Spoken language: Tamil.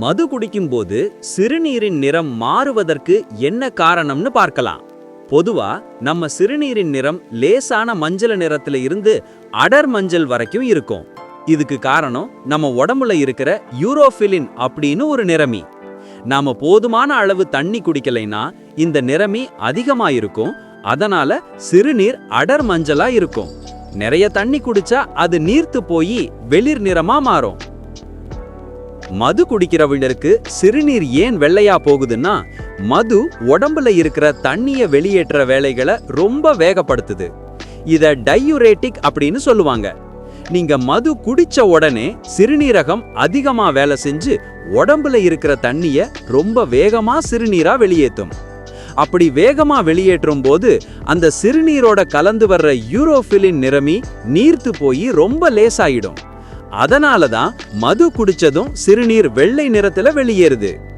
மது குடிக்கும்போது சிறுநீரின் நிறம் மாறுவதற்கு என்ன காரணம்னு பார்க்கலாம். பொதுவா நம்ம சிறுநீரின் நிறம் லேசான மஞ்சள் நிறத்துல இருந்து அடர் மஞ்சள் வரைக்கும் இருக்கும். இதுக்கு காரணம் நம்ம உடம்புல இருக்கிற யூரோஃபிலின் அப்படின்னு ஒரு நிறமி. நாம போதுமான அளவு தண்ணி குடிக்கலைன்னா இந்த நிறமி அதிகமா இருக்கும் அதனால சிறுநீர் அடர் மஞ்சளா இருக்கும். நிறைய தண்ணி குடிச்சா அது நீர்த்து போய் வெளிர் நிறமா மாறும். மது குடிக்கிறவங்களுக்கு சிறுநீர் ஏன் வெள்ளையா போகுதுன்னா மது உடம்புல இருக்கிற தண்ணியை வெளியேற்ற வேலைகளை ரொம்ப வேகப்படுத்துது. இதை டையூரேட்டிக் அப்படின்னு சொல்லுவாங்க. நீங்க மது குடிச்ச உடனே சிறுநீரகம் அதிகமா வேலை செஞ்சு உடம்புல இருக்கிற தண்ணிய ரொம்ப வேகமா சிறுநீரா வெளியேற்றும் அப்படி வேகமா வெளியேற்றும் போது அந்த சிறுநீரோட கலந்து வர்ற யூரோஃபிலின் நிறமி நீர்த்து போய் ரொம்ப லேசாயிடும். அதனால தான் மது குடிச்சதும் சிறுநீர் வெள்ளை நிறத்துல வெளியேறுது.